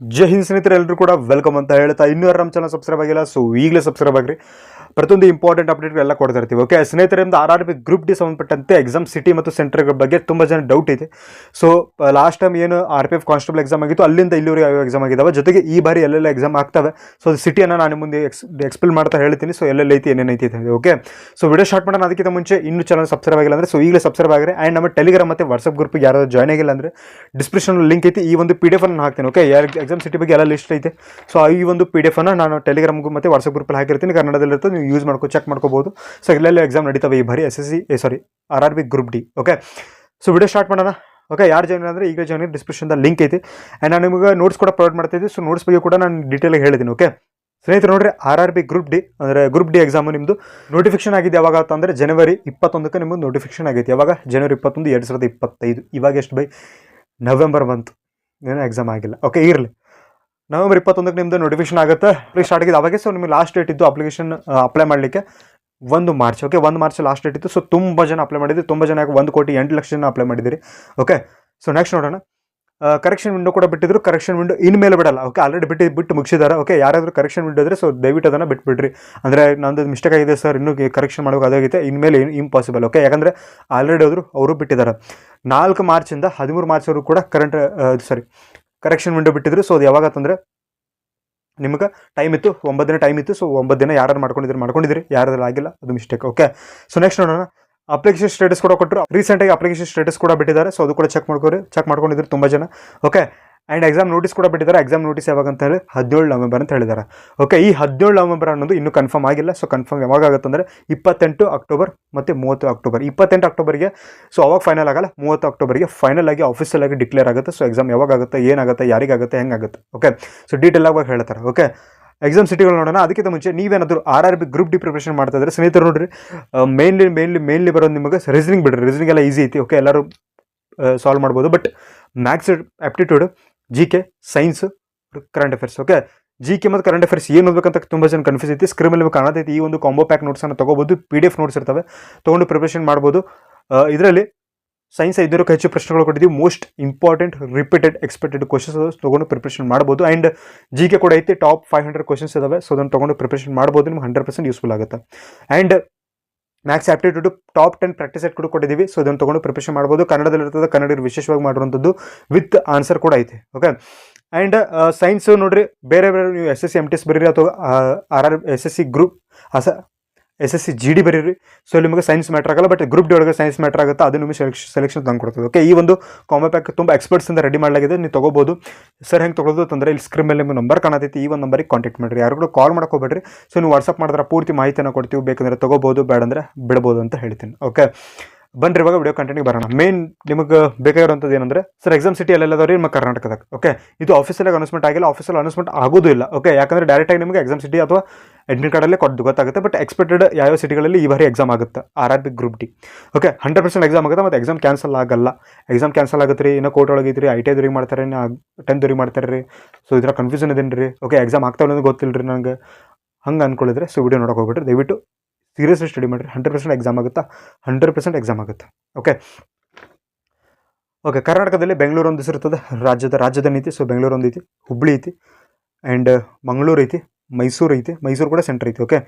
ಜೈ ಹಿಂದ್ ಸ್ನೇಹಿತರೆ ಎಲ್ಲರೂ ಕೂಡ ವೆಲ್ಕಮ್ ಅಂತ ಹೇಳ್ತಾ ಇನ್ನೂ ಯಾರು ನಮ್ಮ ಚಾನಲ್ ಸಬ್ಸ್ಕ್ರೈಬ್ ಆಗಿಲ್ಲ ಸೊ ಈಗಲೇ ಸಬ್ಸ್ಕ್ರೈಬ್ ಆಗ್ರಿ. ಪ್ರತಿಯೊಂದು ಇಂಪಾರ್ಟೆಂಟ್ ಅಪ್ಡೇಟ್ ಎಲ್ಲ ಕೊಡ್ತಾ ಇರ್ತೀವಿ ಓಕೆ ಸ್ನೇಹಿತರೆ, ನಿಮ್ದು R R B group D ಸಂಬಂಧಪಟ್ಟಂತೆ ಎಕ್ಸಾಮ್ ಸಿಟಿ ಮತ್ತು ಸೆಂಟರ್ಗಳ ಬಗ್ಗೆ ತುಂಬ ಜನ ಡೌಟ್ ಇದೆ. ಸೊ ಲಾಸ್ಟ್ ಟೈಮ್ ಏನು R P F constable exam ಆಗಿತ್ತು, ಅಲ್ಲಿಂದ ಇಲ್ಲಿವರೆಗೆ ಯಾವ ಎಕ್ಸಾಮ್ ಆಗಿದ್ದಾವೆ ಜೊತೆಗೆ ಈ ಬಾರಿ ಎಲ್ಲೆಲ್ಲ ಎಕ್ಸಾಮ್ ಆಗ್ತವೆ. ಸೊ ಸಿಟಿಯನ್ನು ನಾನು ಮುಂದೆ ಎಕ್ಸ್ ಎಕ್ಸ್ಪ್ಲೇನ್ ಮಾಡ್ತಾ ಹೇಳ್ತೀನಿ. ಸೊ ಎಲ್ಲೆಲ್ಲ ಐತಿ ಏನೇನೈತಿ ಓಕೆ ಸೊ ವಿಡಿಯೋ ಸ್ಟಾರ್ಟ್ ಮಾಡೋಣ. ಅದಕ್ಕಿಂತ ಮುಂಚೆ ಇನ್ನೂ ಚಾನಲ್ ಸಬ್ಸ್ಕ್ರೈಬ್ ಆಗಿಲ್ಲ ಅಂದರೆ ಸೊ ಈಗಲೇ ಸಬ್ಸ್ಕ್ರೈಬ್ ಆಗಿರಿ. ಆ್ಯಂಡ್ ನಮ್ಮ ಟೆಲಿಗ್ರಾಮ್ ಮತ್ತು ವಾಟ್ಸಪ್ ಗ್ರೂಪಿಗೆ ಯಾರಾದ್ರೂ ಜಾಯ್ನ್ ಆಗಿಲ್ಲ ಅಂದರೆ ಡಿಸ್ಕ್ರಿಪ್ಷನ್ ಲಿಂಕ್ ಐತಿ. ಈ ಒಂದು ಪಿ ಡಿ ಎಫ್ ಅನ್ನು ಹಾಕ್ತೀನಿ ಓಕೆ ಎಕ್ಸಾಮ್ ಸಿಟಿ ಬಗ್ಗೆ ಎಲ್ಲ ಲಿಸ್ಟ್ ಐತೆ. ಸೊ ಈ ಒಂದು ಪಿ ಡಿ ಎಫ್ ನಾನು ಟೆಲಿಗ್ರಾಮ್ಗೂ ಮತ್ತು ವಾಟ್ಸಪ್ ಗ್ರೂಪಲ್ಲಿ ಹಾಕಿರ್ತೀನಿ. ಕನ್ನಡದಲ್ಲಿ ಇರ್ತದೆ ನೀವು ಯೂಸ್ ಮಾಡ್ಕೊ ಚೆಕ್ ಮಾಡ್ಕೋಬಹುದು ಸೊ ಎಲ್ಲೆಲ್ಲ ಎಕ್ಸಾಮ್ ನಡೀತವೆ ಈ ಬಾರಿ S S C sorry R R B group D okay so video start ಮಾಡೋಣ. ಓಕೆ ಯಾರು ಜಾಯ್ನ್ ಅಂದರೆ ಈಗ ಜಾಯ್ನ್ ಡಿಸ್ಕ್ರಿಪ್ಷನ್ದ ಲಿಂಕ್ ಐತಿ. ಆ್ಯಂಡ್ ನಾನು ನಿಮಗೆ ನೋಟ್ಸ್ ಕೂಡ ಪ್ರೊವೈಡ್ ಮಾಡ್ತಿದ್ದೆ ಸೊ ನೋಟ್ಸ್ ಬಗ್ಗೆ ಕೂಡ ನಾನು ಡೀಟೇಲಾಗಿ ಹೇಳಿದ್ದೀನಿ ಓಕೆ ಸ್ನೇಹಿತರು, ನೋಡಿರಿ R R B group D ಅಂದರೆ ಗ್ರೂಪ್ ಡಿ ಎಕ್ಸಾಮು ನಿಮ್ಮದು ನೋಟಿಫಿಕೇಶನ್ ಆಗಿದೆ ಯಾವಾಗ ಅಂತಂದರೆ ಜನವರಿ ಇಪ್ಪತ್ತೊಂದಕ್ಕೆ ನಿಮ್ಮದು ನೋಟಿಫಿಕೇಶನ್ ಆಗೈತೆ. ಯಾವಾಗ? ಜನವರಿ ಇಪ್ಪತ್ತೊಂದು, ಎರಡು ಸಾವಿರದ ಇಪ್ಪತ್ತೈದು. ಇವಾಗ ಎಷ್ಟು ಬೈ? ನವೆಂಬರ್ ಮಂತ್ ಏನೋ ಎಕ್ಸಾಮ್ ಆಗಿಲ್ಲ. ಓಕೆ ಇರಲಿ. ನವೆಂಬರ್ ಇಪ್ಪತ್ತೊಂದಕ್ಕೆ ನಿಮ್ಮದು ನೋಟಿಫಿಕೇಶನ್ ಆಗುತ್ತೆ. ಸ್ಟಾರ್ಟ್ ಆಗಿದೆ ಅವಾಗೆ ಸೊ ನಿಮಗೆ ಲಾಸ್ಟ್ ಡೇಟ್ ಇದ್ದು ಅಪ್ಲಿಕೇಶನ್ ಅಪ್ಲೈ ಮಾಡಲಿಕ್ಕೆ ಒಂದು ಮಾರ್ಚ್ ಓಕೆ ಒಂದು ಮಾರ್ಚ್ ಲಾಸ್ಟ್ ಡೇಟ್ ಇತ್ತು. ಸೊ ತುಂಬ ಜನ ಅಪ್ಲೈ ಮಾಡಿದ್ರಿ. ತುಂಬ ಜನ ಒಂದು ಕೋಟಿ ಎಂಟು ಲಕ್ಷ ಜನ ಅಪ್ಲೈ ಮಾಡಿದ್ದೀರಿ ಓಕೆ ಸೊ ನೆಕ್ಸ್ಟ್ ನೋಡೋಣ. ಕರೆಕ್ಷನ್ ವಿಂಡೋ ಕೂಡ ಬಿಟ್ಟಿದ್ರು. ಕರೆಕ್ಷನ್ ವಿಂಡೋ ಇನ್ಮೇಲೆ ಬಿಡಲ್ಲ ಓಕೆ ಆಲ್ರೆಡಿ ಬಿಟ್ಟು ಬಿಟ್ಟು ಮುಗಿಸಿದ್ದಾರೆ ಓಕೆ ಯಾರಾದರೂ ಕರೆಕ್ಷನ್ ವಿಂಡೋ ಇದ್ರೆ ಸೊ ದಯವಿಟ್ಟು ಅದನ್ನು ಬಿಟ್ಬಿಡ್ರಿ. ಅಂದರೆ ನಂದು ಮಿಸ್ಟೇಕ್ ಆಗಿದೆ ಸರ್ ಇನ್ನೂ ಕರೆಕ್ಷನ್ ಮಾಡೋಕೆ ಅದಾಗಿದೆ ಇನ್ಮೇಲೆ ಇಂಪಾಸಿಬಲ್ ಓಕೆ ಯಾಕಂದರೆ ಆಲ್ರೆಡಿ ಅವರು ಅವರು ಬಿಟ್ಟಿದ್ದಾರೆ. ನಾಲ್ಕು ಮಾರ್ಚಿಂದ ಹದಿಮೂರು ಮಾರ್ಚ್ವರೆಗೂ ಕೂಡ ಕರೆಂಟ್ ಸಾರಿ ಕರೆಕ್ಷನ್ ವಿಂಡೋ ಬಿಟ್ಟಿದ್ರು. ಸೊ ಅದು ಯಾವಾಗ ಅಂತಂದರೆ ನಿಮ್ಗೆ ಟೈಮ್ ಇತ್ತು ಒಂಬತ್ತು ದಿನ ಟೈಮ್ ಇತ್ತು. ಸೊ ಒಂಬತ್ತು ದಿನ ಯಾರು ಮಾಡ್ಕೊಂಡಿದ್ರು ಮಾಡ್ಕೊಂಡಿದ್ರಿ ಯಾರಾದ್ರೂ ಆಗಿಲ್ಲ, ಅದು ಮಿಸ್ಟೇಕ್ ಓಕೆ ಸೊ ನೆಕ್ಸ್ಟ್ ನೋಡೋಣ. ಅಪ್ಲಿಕೇಶನ್ ಸ್ಟೇಟಸ್ ಕೂಡ ಕೊಟ್ಟರು. ರೀಸೆಂಟಾಗಿ ಅಪ್ಲಿಕೇಶನ್ ಸ್ಟೇಟಸ್ ಕೂಡ ಬಿಟ್ಟಿದ್ದಾರೆ. ಸೊ ಅದು ಕೂಡ ಚೆಕ್ ಮಾಡ್ಕೊರಿ ಚೆಕ್ ಮಾಡ್ಕೊಂಡಿದ್ರು ತುಂಬ ಜನ ಓಕೆ ಆ್ಯಂಡ್ ಎಕ್ಸಾಮ್ ನೋಟಿಸ್ ಕೂಡ ಬಿಟ್ಟಿದ್ದಾರೆ. ಎಕ್ಸಾಮ್ ನೋಟಿಸ್ ಯಾವಾಗ ಅಂತ ಹೇಳಿ ಹದಿನೇಳು ನವೆಂಬರ್ ಅಂತ ಹೇಳಿದ್ದಾರೆ. ಓಕೆ ಈ ಹದಿನೇಳು ನವೆಂಬರ್ ಅನ್ನೋದು ಇನ್ನೂ ಕನ್ಫರ್ಮ್ ಆಗಿಲ್ಲ. ಸೊ ಕನ್ಫರ್ಮ್ ಯಾವಾಗ ಆಗುತ್ತೆ ಅಂದರೆ ಇಪ್ಪತ್ತೆಂಟು ಅಕ್ಟೋಬರ್ ಮತ್ತು ಮೂವತ್ತು ಅಕ್ಟೋಬರ್ ಇಪ್ಪತ್ತೆಂಟು ಅಕ್ಟೋಬರ್ಗೆ ಸೊ ಅವಾಗ ಫೈನಲ್ ಆಗಲ್ಲ. ಮೂವತ್ತು ಅಕ್ಟೋಬರ್ಗೆ ಫೈನಲ್ ಆಗಿ ಆಫೀಸಲ್ ಆಗಿ ಡಿಕ್ಲೇರ್ ಆಗುತ್ತೆ. ಸೊ ಎಕ್ಸಾಮ್ ಯಾವಾಗ ಆಗುತ್ತೆ, ಏನಾಗುತ್ತೆ ಯಾರಿಗಾಗುತ್ತೆ ಹೆಂಗಾಗುತ್ತೆ ಓಕೆ ಸೊ ಡೀಟೇಲ್ ಆಗಿ ಹೇಳ್ತಾರೆ. ಓಕೆ ಎಕ್ಸಾಮ್ ಸಿಟಿಗಳು ನೋಡೋಣ. ಅದಕ್ಕಿಂತ ಮುಂಚೆ ನೀವೇನಾದರೂ R R B group D preparation ಮಾಡ್ತಾ ಇದ್ರೆ, ಸ್ನೇಹಿತರು ನೋಡ್ರಿ ಮೇನ್ಲಿ ಮೇನ್ಲಿ ಮೇನ್ಲಿ ಬರೋದು ನಿಮಗೆ ರೀಸನಿಂಗ್ ಬಿಡ್ರಿ. ರೀಸನಿಂಗ್ ಎಲ್ಲ ಈಸಿ ಐತಿ. ಓಕೆ ಎಲ್ಲರೂ ಸಾಲ್ವ್ ಮಾಡ್ಬೋದು. But maths aptitude G K science current affairs okay G K ಮತ್ತು ಕರೆಂಟ್ ಅಫೇರ್ಸ್ ಏನು ಓದಬೇಕಂತ ತುಂಬ ಜನ ಕನ್ಫ್ಯೂಸ್ ಐತಿ. ಸ್ಕ್ರೀನ್ ಮೇಲೆ ಕಾಣತೈತಿ, ಈ ಒಂದು ಕಾಂಬೋ ಪ್ಯಾಕ್ ನೋಟ್ಸನ್ನು ತೊಗೋಬೋದು. ಪಿ ಡಿ ಎಫ್ ನೋಟ್ಸ್ ಇರ್ತವೆ. ತೊಗೊಂಡು ಪ್ರಿಪ್ರೇಷನ್ ಮಾಡ್ಬೋದು. ಇದರಲ್ಲಿ ಸೈನ್ಸ್ ಐದೂರಕ್ಕೆ ಹೆಚ್ಚು ಪ್ರಶ್ನೆಗಳು ಕೊಟ್ಟಿದ್ದೀವಿ most important repeated expected questions ತೊಗೊಂಡು ಪ್ರಿಪ್ರೇಷನ್ ಮಾಡ್ಬೋದು. ಆ್ಯಂಡ್ ಜಿ ಕೆ ಕೂಡ ಐತಿ ಟಾಪ್ ಫೈವ್ ಹಂಡ್ರೆಡ್ ಕ್ವಶನ್ಸ್ ಇದಾವೆ. ಸೊ ಅದನ್ನು ತೊಗೊಂಡು ಪ್ರಿಪ್ರೇಷನ್ ಮಾಡ್ಬೋದು. ನಿಮ್ಗೆ ಹಂಡ್ರೆಡ್ ಪರ್ಸೆಂಟ್ ಯೂಸ್ಫುಲ್ ಆಗುತ್ತೆ. And maths aptitude top ten practice set ಕೂಡ ಕೊಟ್ಟಿದ್ದೀವಿ. ಸೊ ಅದನ್ನು ತೊಗೊಂಡು ಪ್ರಿಪ್ರೇಷನ್ ಮಾಡ್ಬೋದು. ಕನ್ನಡದಲ್ಲಿ ಇರ್ತದೆ ಕನ್ನಡ ವಿಶೇಷವಾಗಿ ಮಾಡುವಂಥದ್ದು ವಿತ್ ಆನ್ಸರ್ ಕೂಡ ಐತೆ. ಓಕೆ ಆ್ಯಂಡ್ ಸೈನ್ಸ್ ನೋಡ್ರಿ, ಬೇರೆ ಬೇರೆ ನೀವು S S C M T S ಬರೀರಿ ಅಥವಾ R R S S C group ಅಸ S S C G D ಬರೀರಿ. ಸೊ ನಿಮಗೆ ಸೈನ್ಸ್ ಮ್ಯಾಟ್ರ್ ಆಗಲ್ಲ ಬಟ್ ಗ್ರೂಪ್ ಡಿ ಒಳಗೆ ಸೈನ್ಸ್ ಮ್ಯಾಟ್ರ್ ಆಗುತ್ತೆ, ಅದು ನಿಮಗೆ ಸೆಲೆಕ್ಷನ್ ಸೆಲೆಕ್ಷನ್ ತಂದು ಕೊಡ್ತದೆ. ಓಕೆ ಈ ಒಂದು ಕಾಂಬೋ ಪ್ಯಾಕ್ ತುಂಬ ಎಕ್ಸ್ಪರ್ಟ್ಸಿಂದ ರೆಡಿ ಮಾಡಲಾಗಿದೆ, ನೀವು ತೊಗೋಬೋದು. ಸರ್ ಹೆಂಗೆ ತೊಗೊಳೋದು ಅಂತಂದರೆ, ಇಲ್ಲಿ ಸ್ಕ್ರೀನ್ ಮೇಲೆ ನಿಮಗೆ ನಂಬರ್ ಕಾಣತೈತಿ, ಈ ಒಂದು ನಂಬರಿಗೆ ಕಾಂಟ್ಯಾಕ್ಟ್ ಮಾಡಿರಿ. ಯಾರು ಕೂಡ ಕಾಲ್ ಹೋಗಬೇಡ್ರಿ. ಸೊ ನೀವು ವಾಟ್ಸಪ್ ಮಾಡಿದ್ರೆ ಪೂರ್ತಿ ಮಾಹಿತಿಯನ್ನು ಕೊಡ್ತೀವಿ, ಬೇಕಂದರೆ ತೊಗೋಬೋದು, ಬೇಡಂದ್ರೆ ಬಿಡ್ಬೋದು ಅಂತ ಹೇಳ್ತೀನಿ. ಓಕೆ ಬನ್ರಿ ಇವಾಗ ವಿಡಿಯೋ ಕಂಟೆಂಟ್ಗೆ ಬರೋಣ. ಮೇನ್ ನಿಮಗೆ ಬೇಕಾಗಿರೋಂಥದ್ದು ಏನಂದ್ರೆ ಸರ್ ಎಕ್ಸಾಮ್ ಸಿಟಿ ಎಲ್ಲೆಲ್ಲದವ್ರಿ ನಿಮ್ಮ ಕರ್ನಾಟಕದಾಗ ಓಕೆ ಇದು ಆಫೀಸಲ್ಲಿ ಅನೌನ್ಸ್ಮೆಂಟ್ ಆಗಿಲ್ಲ ಆಫೀಸಲ್ಲಿ ಅನೌನ್ಸ್ಮೆಂಟ್ ಆಗೋದು ಇಲ್ಲ ಓಕೆ ಯಾಕಂದ್ರೆ ಡೈರೆಕ್ಟಾಗಿ ನಿಮಗೆ ಎಕ್ಸಾಮ್ ಸಿಟಿ ಅಥವಾ ಅಡ್ಮಿಟ್ ಕಾರ್ಡಲ್ಲೇ ಕೊಟ್ಟು ಗೊತ್ತಾಗುತ್ತೆ ಬಟ್ ಎಕ್ಸ್ಪೆಕ್ಟೆಡ್ ಯಾವ ಸಿಟಿಗಳಲ್ಲಿ ಈ ಬಾರಿ ಎಕ್ಸಾಮ್ ಆಗುತ್ತೆ. R R B group D okay hundred percent exam ಆಗುತ್ತೆ, ಮತ್ತು ಎಕ್ಸಾಮ್ ಕ್ಯಾನ್ಸಲ್ ಆಗಲ್ಲ. ಎಕ್ಸಾಮ್ ಕ್ಯಾನ್ಸಲ್ ಆಗುತ್ತೆ ರೀ, ಇನ್ನೂ ಕೋರ್ಟ್ ಒಳಗೆ ಇದ್ರಿ ಐ ಟಿ ಐದವ್ರಿಗೆ ಮಾಡ್ತಾರೆ ಟೆಂತ್ವ್ರಿಗೆ ಮಾಡ್ತಾರೆ ರೀ. ಸೊ ಇದರ ಕನ್ಫ್ಯೂಷನ್ ಇದೇನು ರೀ ಓಕೆ ಎಕ್ಸಾಮ್ ಆಗ್ತಾವಲ್ಲ ಗೊತ್ತಿಲ್ಲ ರೀ ನನಗೆ ಹಂಗೆ ಅನ್ಕೊಳ್ಳಿದ್ರೆ ಸೊ ವಿಡಿಯೋ ನೋಡೋಕೆ ಹೋಗ್ಬಿಟ್ರೆ ದಯವಿಟ್ಟು ಸೀರಿಯಸ್ಲಿ ಸ್ಟಡಿ ಮಾಡಿರಿ ಹಂಡ್ರೆಡ್ ಪರ್ಸೆಂಟ್ ಎಕ್ಸಾಮ್ ಆಗುತ್ತಾ? ಹಂಡ್ರೆಡ್ ಪರ್ಸೆಂಟ್ ಎಕ್ಸಾಮ್ ಆಗುತ್ತೆ. ಓಕೆ ಓಕೆ ಕರ್ನಾಟಕದಲ್ಲಿ ಬೆಂಗಳೂರು ಒಂದು ಇರ್ತದೆ. ರಾಜ್ಯದ ರಾಜಧಾನಿ ಐತಿ. ಸೊ ಬೆಂಗಳೂರು ಒಂದು ಐತಿ. ಹುಬ್ಳಿ ಐತಿ. ಆ್ಯಂಡ್ ಮಂಗಳೂರು ಐತಿ. ಮೈಸೂರು ಐತಿ. ಮೈಸೂರು ಕೂಡ ಸೆಂಟ್ರ್ ಐತಿ. ಓಕೆ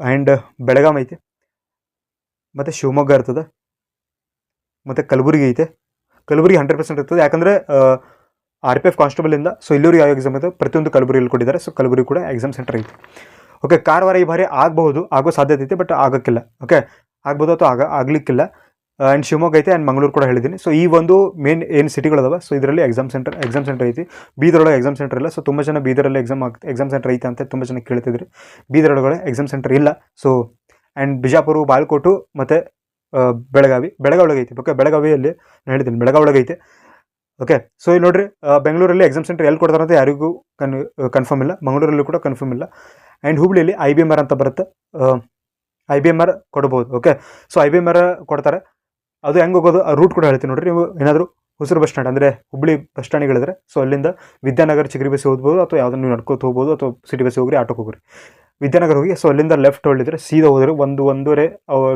ಆ್ಯಂಡ್ ಬೆಳಗಾಂ ಐತಿ. ಮತ್ತು ಶಿವಮೊಗ್ಗ ಇರ್ತದೆ. ಮತ್ತು ಕಲಬುರಗಿ ಐತೆ. ಕಲಬುರಗಿ ಹಂಡ್ರೆಡ್ ಪರ್ಸೆಂಟ್ ಇರ್ತದೆ. ಯಾಕಂದರೆ ಆರ್ ಪಿ ಎಫ್ ಕಾನ್ಸ್ಟೇಬಲಿಂದ ಸೊ ಇಲ್ಲೂರು ಯಾವ ಎಕ್ಸಾಮ್ ಇದೆ ಪ್ರತಿಯೊಂದು ಕಲಬುರಗಿಯಲ್ಲಿ ಕೊಟ್ಟಿದ್ದಾರೆ. ಸೊ ಕಲಬುರಗಿ ಕೂಡ ಎಕ್ಸಾಮ್ ಸೆಂಟರ್ ಐತಿ. ಓಕೆ ಕಾರವಾರ ಈ ಬಾರಿ ಆಗಬಹುದು, ಆಗೋ ಸಾಧ್ಯತೆ ಐತೆ ಬಟ್ ಆಗೋಕ್ಕಿಲ್ಲ. ಓಕೆ ಆಗ್ಬೋದು ಅಥವಾ ಆಗ, ಆಗಲಿಕ್ಕಿಲ್ಲ. ಆ್ಯಂಡ್ ಶಿವಮೊಗ್ಗ ಐತೆ ಆ್ಯಂಡ್ ಮಂಗಳೂರು ಕೂಡ ಹೇಳಿದ್ದೀನಿ. ಸೊ ಈ ಒಂದು ಮೇನ್ ಏನು ಸಿಟಿಗಳದಾವೆ ಸೊ ಇದರಲ್ಲಿ ಎಕ್ಸಾಮ್ ಸೆಂಟರ್ ಎಕ್ಸಾಮ್ ಸೆಂಟರ್ ಐತಿ. ಬೀದರೊಳಗೆ ಎಕ್ಸಾಮ್ ಸೆಂಟರ್ ಇಲ್ಲ ಸೊ ತುಂಬ ಜನ ಬೀದರಲ್ಲಿ ಎಕ್ಸಾಮ್ ಎಕ್ಸಾಮ್ ಸೆಂಟರ್ ಐತೆ ಅಂತ ತುಂಬ ಜನ ಕೇಳ್ತಿದ್ರು. ಬೀದರೊಳಗಡೆ ಎಕ್ಸಾಮ್ ಸೆಂಟರ್ ಇಲ್ಲ. ಸೊ ಆ್ಯಂಡ್ ಬಿಜಾಪುರ, ಬಾಲ್ಕೋಟು, ಮತ್ತು ಬೆಳಗಾವಿ ಬೆಳಗಾವಿ ಒಳಗೆ ಐತಿ. ಓಕೆ ಬೆಳಗಾವಿಯಲ್ಲಿ, ನಾನು ಹೇಳಿದ್ದೀನಿ, ಬೆಳಗಾವಿ ಐತೆ. ಓಕೆ ಸೊ ಇಲ್ಲಿ ನೋಡ್ರಿ ಬೆಂಗಳೂರಲ್ಲಿ ಎಕ್ಸಾಮ್ ಸೆಂಟರ್ ಎಲ್ಲಿ ಕೊಡ್ತಾರೆ ಅಂತ ಯಾರಿಗೂ ಕನ್ ಕನ್ಫರ್ಮ್ ಇಲ್ಲ. ಮಂಗಳೂರಲ್ಲೂ ಕೂಡ ಕನ್ಫರ್ಮ್ ಇಲ್ಲ. ಆ್ಯಂಡ್ ಹುಬ್ಳಿಯಲ್ಲಿ ಐ ಬಿ ಎಂ ಆರ್ ಅಂತ ಬರುತ್ತೆ. ಐ ಬಿ ಎಂ ಆರ್ ಕೊಡ್ಬೋದು. Okay so I B M R ಕೊಡ್ತಾರೆ. ಅದು ಹೆಂಗೆ ಹೋಗೋದು? ಆ ರೂಟ್ ಕೂಡ ಹೇಳ್ತೀನಿ ನೋಡ್ರಿ. ನೀವು ಏನಾದರೂ ಹೊಸರು ಬಸ್ ಸ್ಟ್ಯಾಂಡ್ ಅಂದರೆ ಹುಬ್ಳಿ ಬಸ್ ಸ್ಟ್ಯಾಂಡಿಗಳಿದ್ರೆ ಸೊ ಅಲ್ಲಿಂದ ವಿದ್ಯಾನಗರ ಚಿಗರಿ ಬಸ್ ಹೋಗ್ಬೋದು, ಅಥವಾ ಯಾವುದನ್ನು ನೀವು ನಡ್ಕೋತ ಹೋಗ್ಬೋದು, ಅಥವಾ ಸಿಟಿ ಬಸ್ ಹೋಗ್ರಿ ಆಟೋಗೆ ಹೋಗ್ರಿ. ವಿದ್ಯಾನಗರ ಹೋಗಿ ಸೊ ಅಲ್ಲಿಂದ ಲೆಫ್ಟ್ ಹೊಳಿದ್ರೆ ಸೀದಾ ಹೋದರೆ ಒಂದು ಒಂದೂವರೆ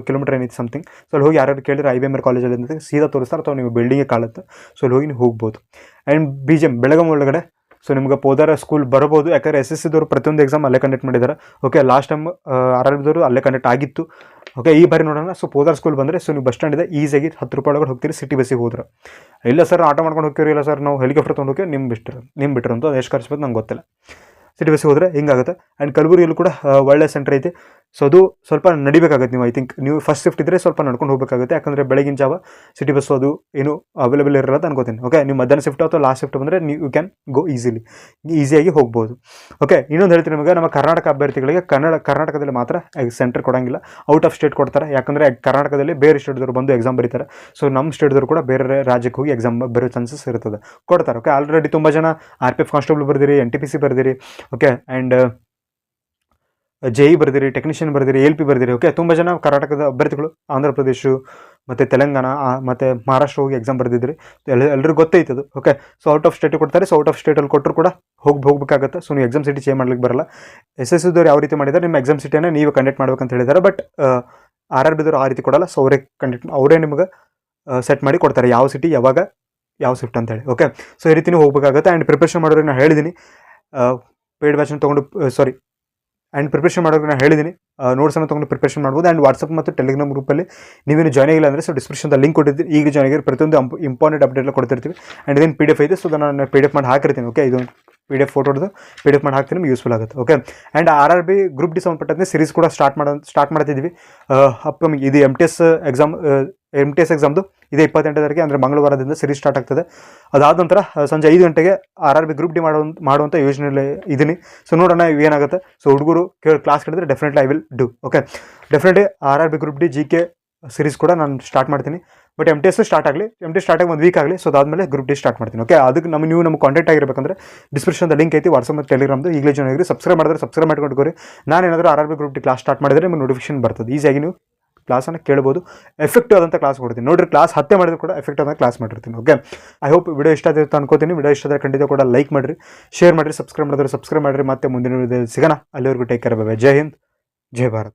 ಕಿಲೋಮೀಟರ್ ಏನಿತ್ತು ಸಮಥಿಂಗ್ ಸೊ ಅಲ್ಲಿ ಹೋಗಿ ಯಾರು ಕೇಳಿದ್ರೆ ಐ ಬಿ ಎಂ ಆರ್ ಕಾಲೇಜಲ್ಲಿ ಅಂತ ಸೀದಾ ತೋರಿಸ್ತಾರೆ ಅಥವಾ ನೀವು ಬಿಲ್ಡಿಂಗೇ ಕಾಳುತ್ತೆ ಸೊ ಅಲ್ಲಿ ಹೋಗಿ ನೀವು ಹೋಗ್ಬೋದು. And B G M Belgaum ಒಳಗಡೆ ಸೊ ನಿಮ್ಗೆ ಪೋದಾರ ಸ್ಕೂಲ್ ಬರ್ಬೋದು. ಯಾಕಂದರೆ ಎಸ್ ಎಸ್ ಸಿದವರು ಪ್ರತಿಯೊಂದು ಎಕ್ಸಾಮ್ ಅಲ್ಲೇ ಕಂಡಕ್ಟ್ ಮಾಡಿದ್ದಾರೆ okay last time R R ಬಿದವರು ಅಲ್ಲೇ ಕಂಡಕ್ಟ್ ಆಗಿತ್ತು. ಓಕೆ ಈ ಬಾರಿ ನೋಡೋಣ. ಸೊ ಪೋದಾರ ಸ್ಕೂಲ್ ಬಂದರೆ ಸೊ ನೀವು ಬಸ್ ಸ್ಟ್ಯಾಂಡಿದೆ ಈಸಿಯಾಗಿ ಹತ್ತು ರೂಪಾಯಿ ಒಳಗಡೆ ಹೋಗ್ತೀರಿ ಸಿಟಿ ಬಸ್ಸಿಗೆ ಹೋದ್ರೆ. ಇಲ್ಲ ಸರ್ ಆಟೋ ಮಾಡ್ಕೊಂಡು ಹೋಗ್ತೀರಿ? ಇಲ್ಲ ಸರ್ ನಾವು ಹೆಲಿಕಾಪ್ಟರ್ ತೊಗೊಂಡು ಹೋಗಿ ನಿಮ್ಮ ಬಿಟ್ಟರು ನಿಮ್ಮ ಬಿಟ್ಟರು ಅಂತ ಎಷ್ಟು ಖರ್ಚು ಬಂದು ನಂಗೆ ಗೊತ್ತಿಲ್ಲ. ಸಿಟಿ ಬಸ್ಸಿಗೆ ಹೋದರೆ ಹಿಂಗಾಗುತ್ತೆ. ಆ್ಯಂಡ್ ಕಲಬುರಗಿಯಲ್ಲೂ ಕೂಡ ಒಳ್ಳೆ ಸೆಂಟರ್ ಐತೆ. ಸೊ ಅದು ಸ್ವಲ್ಪ ನಡಿಬೇಕಾಗುತ್ತೆ ನೀವು ಐ ಥಿಂಕ್ ನೀವು ಫಸ್ಟ್ ಶಿಫ್ಟ್ ಇದ್ದರೆ ಸ್ವಲ್ಪ ನಡ್ಕೊಂಡು ಹೋಗಬೇಕಾಗುತ್ತೆ. ಯಾಕಂದರೆ ಬೆಳಗಿನ ಜಾವ ಸಿಟಿ ಬಸ್ಸು ಅದು ಏನು ಅವೈಲೇಬಲ್ ಇರಲ್ಲ ಅಂತ ಅನ್ಕೋತೀನಿ. ಓಕೆ ನೀವು ಮಧ್ಯಾಹ್ನ ಶಿಫ್ಟ್ ಅಥವಾ ಲಾಸ್ಟ್ ಶಿಫ್ಟ್ ಬಂದರೆ ನೀವು ಯು ಕ್ಯಾನ್ ಗೋ ಈಸಿಲಿ ಈಸಿಯಾಗಿ ಹೋಗ್ಬೋದು. ಓಕೆ ಇನ್ನೊಂದು ಹೇಳ್ತೀನಿ ನಿಮಗೆ, ನಮ್ಮ ಕರ್ನಾಟಕ ಅಭ್ಯರ್ಥಿಗಳಿಗೆ ಕನ್ನಡ, ಕರ್ನಾಟಕದಲ್ಲಿ ಮಾತ್ರ ಸೆಂಟರ್ ಕೊಡೋಂಗಿಲ್ಲ. ಔಟ್ ಆಫ್ ಸ್ಟೇಟ್ ಕೊಡ್ತಾರೆ. ಯಾಕಂದರೆ ಕರ್ನಾಟಕದಲ್ಲಿ ಬೇರೆ ಸ್ಟೇಟ್ದವರು ಬಂದು ಎಕ್ಸಾಮ್ ಬರೀತಾರೆ. ಸೊ ನಮ್ಮ ಸ್ಟೇಟ್ದವರು ಕೂಡ ಬೇರೆ ರಾಜ್ಯಕ್ಕೆ ಹೋಗಿ ಎಕ್ಸಾಮ್ ಬರೋ ಚಾನ್ಸಸ್ ಇರ್ತದೆ. ಕೊಡ್ತಾರೆ. ಓಕೆ ಆಲ್ರೆಡಿ ತುಂಬ ಜನ ಆರ್ ಪಿ ಎಫ್ ಕಾನ್ಸ್ಟೇಬಲ್ ಬರ್ದಿರಿ ಎನ್ ಟಿ ಪಿ ಸಿ ಬರ್ದಿರಿ. ಓಕೆ ಆ್ಯಂಡ್ ಜೆ ಇ ಬರ್ದಿರಿ ಟೆಕ್ನಿಷಿಯನ್ ಬರ್ದಿರಿ ಎಲ್ ಪಿ ಬರ್ದಿರಿ ಓಕೆ ತುಂಬ ಜನ ಕರ್ನಾಟಕದ ಅಭ್ಯರ್ಥಿಗಳು, ಆಂಧ್ರ ಪ್ರದೇಶ, ಮತ್ತು ತೆಲಂಗಾಣ ಮತ್ತು ಮಹಾರಾಷ್ಟ್ರ ಹೋಗಿ ಎಕ್ಸಾಮ್ ಬರ್ದಿದ್ರಿ. ಎಲ್ಲ ಗೊತ್ತೈತೆ ಗೊತ್ತೈತದು okay so out of state ಕೊಡ್ತಾರೆ ಸೊ ಔಟ್ ಆಫ್ ಸ್ಟೇಟಲ್ಲಿ ಕೊಟ್ಟರು ಕೂಡ ಹೋಗಿ, ಹೋಗ್ಬೇಕಾಗುತ್ತೆ. ಸೊ ನೀವು ಎಕ್ಸಾಮ್ ಸಿಟಿ ಚೇಂಜ್ ಮಾಡ್ಲಿಕ್ಕೆ ಬರಲ್ಲ. ಎಸ್ ಎಸ್ ಸಿದವ್ರು ಯಾವ ರೀತಿ ಮಾಡಿದ್ದಾರೆ ನಿಮ್ಮ ಎಕ್ಸಾಮ್ ಸಿಟಿಯನ್ನು ನೀವು ಕಂಡಕ್ಟ್ ಅಂತ ಹೇಳಿದ್ದಾರೆ ಬಟ್ ಆರ್ ಆರ್ ಬಿದವ್ರು ಆ ರೀತಿ ಕೊಡಲ್ಲ ಸೊ ಅವರೇ ಕಂಡಕ್ಟ್ ಅವರೇ ನಿಮಗೆ ಸೆಟ್ ಮಾಡಿ ಕೊಡ್ತಾರೆ. ಯಾವ ಸಿಟಿ ಯಾವಾಗ, ಯಾವ ಶಿಫ್ಟ್ ಅಂತೇಳಿ ಓಕೆ ಸೊ ಈ ರೀತಿ ನೀವು ಹೋಗ್ಬೇಕಾಗುತ್ತೆ. ಆ್ಯಂಡ್ ಪ್ರಿಪ್ರೇಷನ್ ಮಾಡೋರಿಗೆ ನಾನು ಹೇಳಿದ್ದೀನಿ ಪೇಯ್ಡ್ ಬ್ಯಾಚನ್ನು ತೊಗೊಂಡು ಸಾರಿ ಆ್ಯಂಡ್ ಪ್ರಿಪ್ರೇಷನ್ ಮಾಡೋರಿಗೆ ನಾನು ಹೇಳಿದ್ದೀನಿ ನೋಟ್ಸನ್ನು ತೊಗೊಂಡು ಪ್ರಿಪ್ರೇಷನ್ ಮಾಡ್ಬೋದು. ಆ್ಯಂಡ್ ವಾಟ್ಸಪ್ ಮತ್ತು ಟೆಲಿಗ್ರಾಮ್ ಗ್ರೂಪಲ್ಲಿ ನೀವೇನು ಜಾಯ್ನ್ ಆಗಿಲ್ಲ ಅಂದರೆ ಸೊ ಡಿಸ್ಕ್ರಿಪ್ಷನ್ದ ಲಿಂಕ್ ಕೊಟ್ಟಿದ್ದೀನಿ ಈಗ ಜಾಯ್ನ್ ಆಗಿರೋ ಪ್ರತಿಯೊಂದು ಇಂಪಾರ್ಟೆಂಟ್ ಅಪ್ಡೇಟ್ ಕೊಡ್ತಿರ್ತೀವಿ. ಆ್ಯಂಡ್ ಇದೇನು ಪಿ ಡಿ ಎಫ್ ಇದೆ ಸೊ ನಾನು ಪಿ ಡಿ ಎಫ್ ಮಾಡಿ ಹಾಕಿರ್ತೀನಿ ಓಕೆ ಇದು P D F photo P D F ಮಾಡಿ ಹಾಕ್ತೀನಿ, ನಿಮ್ಗೆ ಯೂಸ್ಫುಲ್ ಆಗುತ್ತೆ okay and R R B group D ಸಂಬಂಧಪಟ್ಟಂತೆ ಸೀರೀಸ್ ಕೂಡ ಸ್ಟಾರ್ಟ್ ಮಾಡೋ ಸ್ಟಾರ್ಟ್ ಮಾಡ್ತಿದ್ವಿ. ಅಪ್ಕಮಿಂಗ್ ಇದು M T S exam M T S ಎಕ್ಸಾಮ್ದು ಇದೇ ಇಪ್ಪತ್ತೆಂಟು ತಾರೀಕು ಅಂದರೆ ಮಂಗಳವಾರದಿಂದ ಸಿರಿ ಸ್ಟಾರ್ಟ್ ಆಗ್ತದೆ. ಅದಾದ ನಂತರ ಸಂಜೆ ಐದು ಗಂಟೆಗೆ R R B group D ಮಾಡೋ ಮಾಡುವಂಥ ಯೋಜನೆಯಲ್ಲಿ ಇದ್ದೀನಿ ಸೊ ನೋಡೋಣ ಏನಾಗುತ್ತೆ. ಸೊ ಹುಡುಗರು ಕೇಳಿ ಕ್ಲಾಸ್ ಕೇಳಿದ್ರೆ definitely I will do okay definitely R R B group D G K series ಕೂಡ ನಾನು ಸ್ಟಾರ್ಟ್ ಮಾಡ್ತೀನಿ. But M T S start ಆಗಲಿ ಎಂ ಟಿ ಸ್ಟಾರ್ಟ್ ಆಗಿ ಒಂದು ವೀಕ್ ಆಗಲಿ ಸೊ ಅದಾದಮೇಲೆ ಗ್ರೂಪ್ ಡಿ ಸ್ಟಾರ್ಟ್ ಮಾಡ್ತೀನಿ ಓಕೆ ಅದಕ್ಕೆ ನಮ್ಮ ನೀವು ನಮ್ಮ ಕಾಂಟ್ಯಾಕ್ಟ್ ಆಗಿರಬೇಕಂದ್ರೆ ಡಿಸ್ಕ್ರಿಪ್ಷನ್ದ ಲಿಂಕ್ ಐತಿ ವಾಟ್ಸಪ್ ಮತ್ತು ಟೆಲಿಗ್ರಾಮ್ದು ಈಗಲೇ ಜಾಯ್ನ್ ಆಗಿರಿ ಸಬ್ಸ್ಕ್ರೈಬ್ ಮಾಡಿದ್ರೆ ಸಬ್ಸ್ಕ್ರೈಬ್ ಮಾಡ್ಕೊಂಡು ನಾನು ಏನಾದರೂ R R B group D class start ಮಾಡಿದರೆ ನಿಮಗೆ ನೋಟಿಫಿಕೇಶನ್ ಬರ್ತದೆ. ಈಸಿಯಾಗಿ ನೀವು ಕ್ಲಾಸನ್ನು ಕೇಳ್ಬೋದು. ಎಫೆಕ್ಟಿವ್ ಆದಂಥ ಕ್ಲಾಸ್ ಕೊಡ್ತೀನಿ. ನೋಡಿರಿ ಕ್ಲಾಸ್ ಹತ್ತೆ ಮಾಡಿದ್ರು ಕೂಡ ಎಫೆಕ್ಟ್ ಆದಂಥ ಕ್ಲಾಸ್ ಮಾಡಿರ್ತೀನಿ ಓಕೆ ಐ ಹೋಪ್ ವಿಡಿಯೋ ಇಷ್ಟ ಆಗುತ್ತೆ ಅನ್ಕೋತೀನಿ. ವಿಡಿಯೋ ಇಷ್ಟ ಆದರೆ ಖಂಡಿತ ಕೂಡ ಲೈಕ್ ಮಾಡಿರಿ. ಶೇರ್ ಮಾಡಿರಿ ಸಬ್ಸ್ಕ್ರೈಬ್ ಮಾಡಿದ್ರೆ ಸಬ್ಸ್ಕ್ರೈಬ್ ಮಾಡಿರಿ. ಮತ್ತೆ ಮುಂದಿನ ವಿಡಿಯೋದಲ್ಲಿ ಸಿಗೋಣ. ಅಲ್ಲಿವರೆಗೂ take care bye Jai Hind Jai Bharat